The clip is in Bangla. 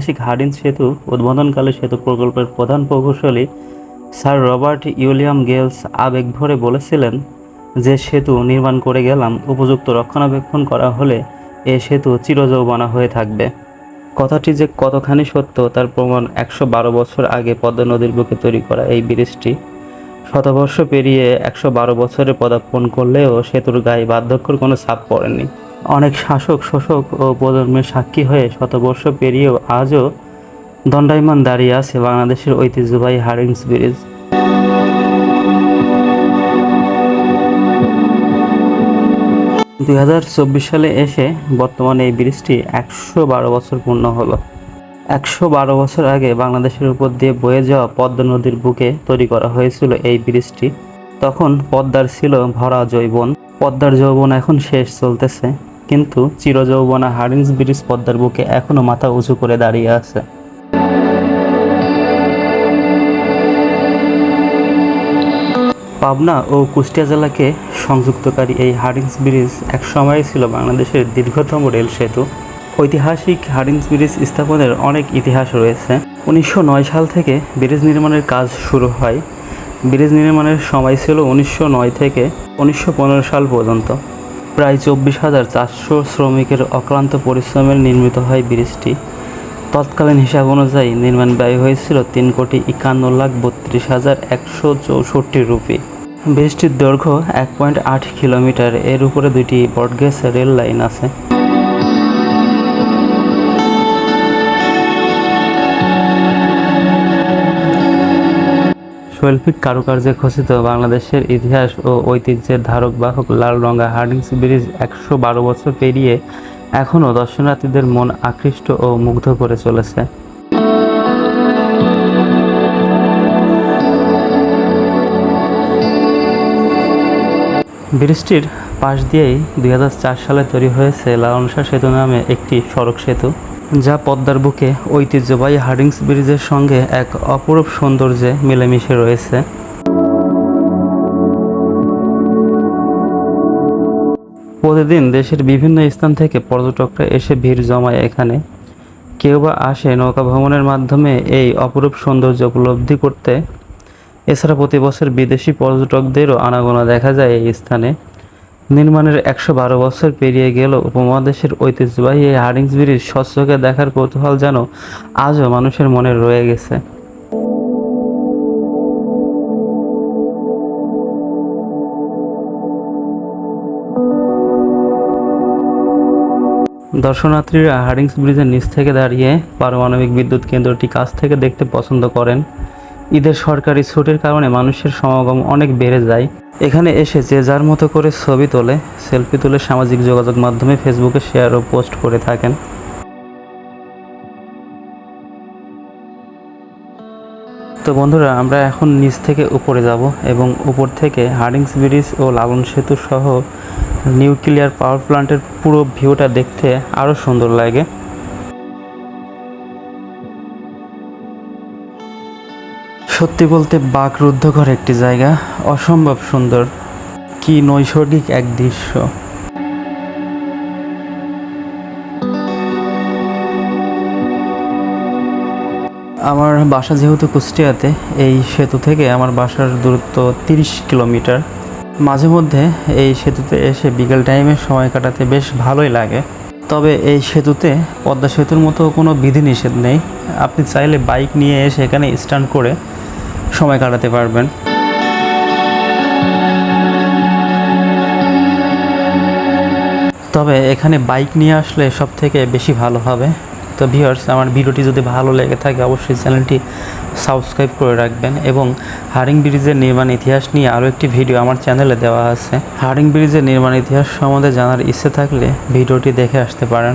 ঐতিহাসিক হার্ডিঞ্জ সেতু, উদ্বোধনকালে সেতু প্রকল্পের প্রধান প্রকৌশলী স্যার রবার্ট উইলিয়াম গেলস আবেগ ভরে বলেছিলেন যে, সেতু নির্মাণ করে গেলাম, উপযুক্ত রক্ষণাবেক্ষণ করা হলে এ সেতু চিরযৌবনা হয়ে থাকবে। কথাটি যে কতখানি সত্য, তার প্রমাণ একশো বারো বছর আগে পদ্মা নদীর বুকে তৈরি করা এই ব্রিজটি। শতবর্ষ পেরিয়ে একশো বারো বছরে পদার্পণ করলেও সেতুর গায়ে বার্ধক্যর কোনো ছাপ পড়েনি। অনেক শাসক, শোষক ও প্রজন্মের সাক্ষী হয়ে শতবর্ষ পেরিয়েও আজও দণ্ডায়মান দাঁড়িয়ে আছে বাংলাদেশের ঐতিহ্যবাহী হারিংস ব্রিজ। দুই হাজার চব্বিশ সালে এসে বর্তমানে এই ব্রিজটি একশো বারো বছর পূর্ণ হলো। একশো বারো বছর আগে বাংলাদেশের উপর দিয়ে বয়ে যাওয়া পদ্মা নদীর বুকে তৈরি করা হয়েছিল এই ব্রিজটি। তখন পদ্মার ছিল ভরা যৌবন। পদ্মার যৌবন এখন শেষ চলতেছে। কিন্তু চিরযৌবনা হারিংস ব্রিজ পদ্মার বুকে এখনও মাথা উঁচু করে দাঁড়িয়ে আছে। পাবনা ও কুষ্টিয়া জেলাকে সংযুক্তকারী এই হার্ডিংস ব্রিজ এক সময় ছিল বাংলাদেশের দীর্ঘতম রেল সেতু। ঐতিহাসিক হার্ডিংস ব্রিজ স্থাপনের অনেক ইতিহাস রয়েছে। উনিশশো নয় সাল থেকে ব্রিজ নির্মাণের কাজ শুরু হয়। ব্রিজ নির্মাণের সময় ছিল উনিশশো নয় থেকে উনিশশো পনেরো সাল পর্যন্ত। প্রায় চব্বিশ হাজার চারশো শ্রমিকের অক্লান্ত পরিশ্রমে নির্মিত হয় ব্রিজটি। তৎকালীন হিসাব অনুযায়ী নির্মাণ ব্যয় হয়েছিল তিন কোটি একান্ন লাখ বত্রিশ হাজার একশো চৌষট্টি রুপি। ব্রিজটির দৈর্ঘ্য এক পয়েন্ট আট কিলোমিটার। এর উপরে দুটি বটগেস রেল লাইন আছে। শৈল্পিক কারুকার্যে খচিত বাংলাদেশের ইতিহাস ও ঐতিহ্যের ধারক বাহক লালরঙা হার্ডিংস ব্রিজ একশো বারো বছর পেরিয়ে এখনও দর্শনার্থীদের মন আকৃষ্ট ও মুগ্ধ করে চলেছে। ব্রিজটির পাশ দিয়েই দুই হাজার চার সালে তৈরি হয়েছে লালনশাহ সেতু নামে একটি সড়ক সেতু। যা পদ্মার বুকে ঐতিহ্যবাহী হার্ডিংস ব্রিজের সঙ্গে এক অপরূপ সৌন্দর্যে মিলেমিশে রয়েছে। প্রতিদিন দেশের বিভিন্ন স্থান থেকে পর্যটকরা এসে ভিড় জমায় এখানে। কেউ বা আসে নৌকা ভ্রমণের মাধ্যমে এই অপরূপ সৌন্দর্য উপলব্ধি করতে। এছাড়া প্রতি বছর বিদেশি পর্যটকদেরও আনাগোনা দেখা যায় এই স্থানে। নির্মাণের একশো বারো বছর পেরিয়ে গেল। উপমহাদেশের ঐতিহ্যবাহী এই হার্ডিংস ব্রিজ স্বচ্ছকে দেখার কৌতূহল যেন আজও মানুষের মনে রয়ে গেছে। দর্শনার্থীরা হার্ডিংস ব্রিজের নিচ থেকে দাঁড়িয়ে পারমাণবিক বিদ্যুৎ কেন্দ্রটি কাছ থেকে দেখতে পছন্দ করেন। ঈদের সরকারি ছুটির কারণে মানুষের সমাগম অনেক বেড়ে যায়। এখানে এসে যে যার মতো করে ছবি তোলে, সেলফি তুলে সামাজিক যোগাযোগ মাধ্যমে ফেসবুকে শেয়ার ও পোস্ট করে থাকেন। তো বন্ধুরা, আমরা এখন নিচ থেকে উপরে যাব এবং উপর থেকে হার্ডিংস ব্রিজ ও লালন সেতু সহ নিউক্লিয়ার পাওয়ার প্ল্যান্টের পুরো ভিউটা দেখতে আরও সুন্দর লাগে। সত্যি বলতে বাকরুদ্ধকর একটি জায়গা। অসম্ভব সুন্দর। কি নৈসর্গিক এক দৃশ্য। আমার বাসা যেহেতু কুষ্টিয়াতে, এই সেতু থেকে আমার বাসার দূরত্ব তিরিশ কিলোমিটার। মাঝে মধ্যে এই সেতুতে এসে বিকেল টাইমে সময় কাটাতে বেশ ভালোই লাগে। তবে এই সেতুতে পদ্মা সেতুর মতো কোনো বিধিনিষেধ নেই। আপনি চাইলে বাইক নিয়ে এসে এখানে স্ট্যান্ড করে সময় কাটাতে পারবেন। তবে এখানে বাইক নিয়ে আসলে সব থেকে বেশি ভালো হবে। তো ভিউয়ার্স, আমার ভিডিওটি যদি ভালো লেগে থাকে, অবশ্যই চ্যানেলটি সাবস্ক্রাইব করে রাখবেন এবং হারিং ব্রিজের নির্মাণ ইতিহাস নিয়ে আরও একটি ভিডিও আমার চ্যানেলে দেওয়া আছে। হারিং ব্রিজের নির্মাণ ইতিহাস সম্বন্ধে জানার ইচ্ছে থাকলে ভিডিওটি দেখে আসতে পারেন।